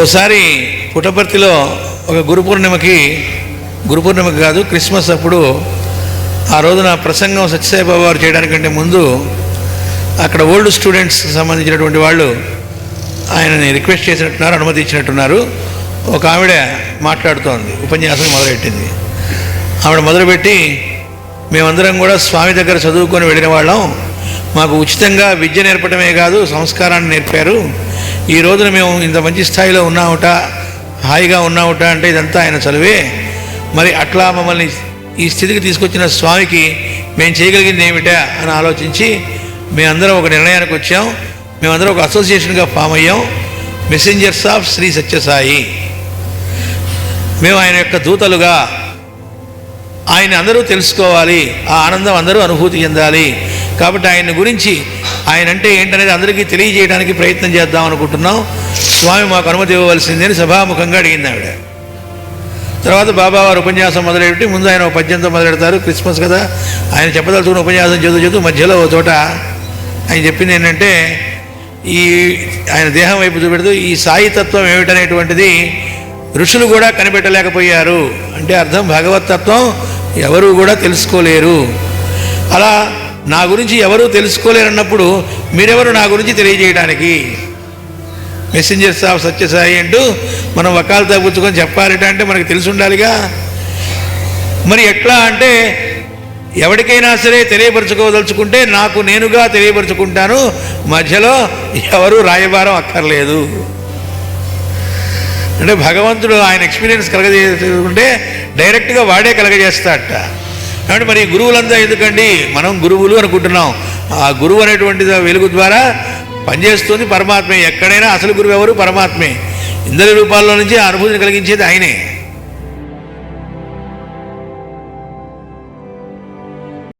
ఓసారి పుట్టపర్తిలో ఒక గురు పూర్ణిమకి గురు పూర్ణిమకి కాదు క్రిస్మస్ అప్పుడు ఆ రోజున ప్రసంగం సత్యసాయిబాబు వారు చేయడానికంటే ముందు అక్కడ ఓల్డ్ స్టూడెంట్స్కి సంబంధించినటువంటి వాళ్ళు ఆయనని రిక్వెస్ట్ చేసినట్టున్నారు అనుమతి ఇచ్చినట్టున్నారు. ఒక ఆవిడ మాట్లాడుతోంది ఉపన్యాసం మొదలుపెట్టింది ఆవిడ మొదలుపెట్టి మేమందరం కూడా స్వామి దగ్గర చదువుకొని వెళ్ళిన వాళ్ళం. మాకు ఉచితంగా విద్య నేర్పడమే కాదు సంస్కారాన్ని నేర్పారు. ఈ రోజున మేము ఇంత మంచి స్థాయిలో ఉన్నాముట హాయిగా ఉన్నావుట అంటే ఇదంతా ఆయన చదివే. మరి అట్లా మమ్మల్ని ఈ స్థితికి తీసుకొచ్చిన స్వామికి మేము చేయగలిగింది ఏమిటా అని ఆలోచించి మేమందరం ఒక నిర్ణయానికి వచ్చాం. మేమందరం ఒక అసోసియేషన్గా ఫామ్ అయ్యాం. మెసెంజర్స్ ఆఫ్ శ్రీ సత్యసాయి మేము ఆయన యొక్క దూతలుగా ఆయన అందరూ తెలుసుకోవాలి. ఆ ఆనందం అందరూ అనుభూతి చెందాలి. కాబట్టి ఆయన గురించి ఆయన అంటే ఏంటనేది అందరికీ తెలియజేయడానికి ప్రయత్నం చేద్దాం అనుకుంటున్నాం. స్వామి మాకు అనుమతి ఇవ్వవలసిందని సభాముఖంగా అడిగింది ఆవిడ. తర్వాత బాబా వారు ఉపన్యాసం మొదలెట్టి ముందు ఆయన ఒక పద్యంతో మొదలెడతారు. క్రిస్మస్ కదా. ఆయన చెప్పదలుచుకున్న ఉపన్యాసం చదువు చదువు మధ్యలో ఓ చోట ఆయన చెప్పింది ఏంటంటే ఈ ఆయన దేహం వైపు చూపెడుతూ ఈ సాయి తత్వం ఏమిటనేటువంటిది ఋషులు కూడా కనిపెట్టలేకపోయారు. అంటే అర్థం భగవత్ తత్వం ఎవరు కూడా తెలుసుకోలేరు. అలా నా గురించి ఎవరూ తెలుసుకోలేరన్నప్పుడు మీరెవరు నా గురించి తెలియజేయడానికి? మెసెంజర్స్ ఆఫ్ సత్యసాయి అంటూ మనం వకాలతో పుచ్చుకొని చెప్పాలట అంటే మనకు తెలిసి ఉండాలిగా మరి ఎట్లా అంటే ఎవరికైనా సరే తెలియపరచుకోదలుచుకుంటే నాకు నేనుగా తెలియపరుచుకుంటాను మధ్యలో ఎవరు రాయబారం అక్కర్లేదు. అంటే భగవంతుడు ఆయన ఎక్స్పీరియన్స్ కలగజేసుకుంటే డైరెక్ట్గా వాడే కలగజేస్తాడట. కాబట్టి మరి గురువులంతా ఎందుకండి? మనం గురువులు అనుకుంటున్నాం. ఆ గురువు అనేటువంటి వెలుగు ద్వారా పనిచేస్తుంది పరమాత్మే. ఎక్కడైనా అసలు గురువు ఎవరు? పరమాత్మే. ఇందరి రూపాల్లో నుంచి అనుభూతిని కలిగించేది ఆయనే.